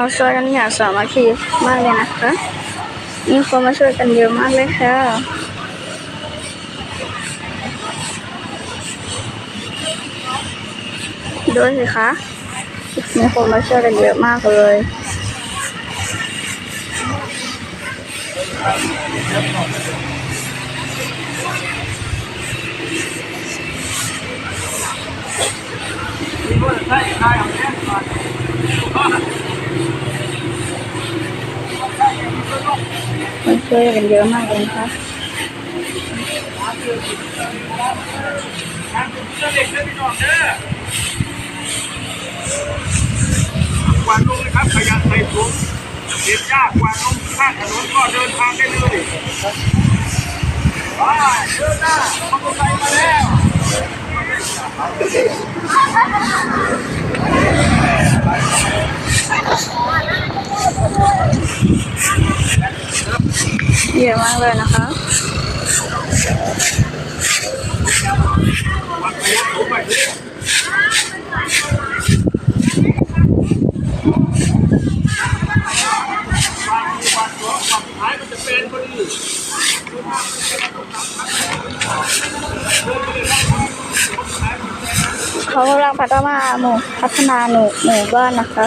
เราช่วยกันอย่างสามัคคีมากเลยนะคะ มีคนมาช่วยกันเยอะมากเลยค่ะดูสิคะมีคนมาช่วยกันเยอะมากเลย มันช่วยกันเยอะมากเลยนะคะกวาดลงนะครับขยะใส่ถุงเก็บยากกวาดลงข้างถนนก็เดินทางได้เลยไปเดินหน้ามอเตอร์ไซค์มาแล้ว เยอะมากเลยนะคะเขากำลังพัฒนาหมู่พัฒนาหมู่หมู่บ้านนะคะ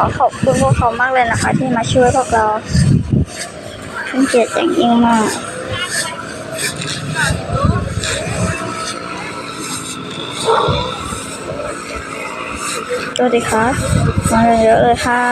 ขอขอบคุณพวกเขามากเลยนะคะ ที่มาช่วยพวกเราเป็นเกียรติอย่างยิ่งมากสวัสดีครับมาเยอะเลยค่ะ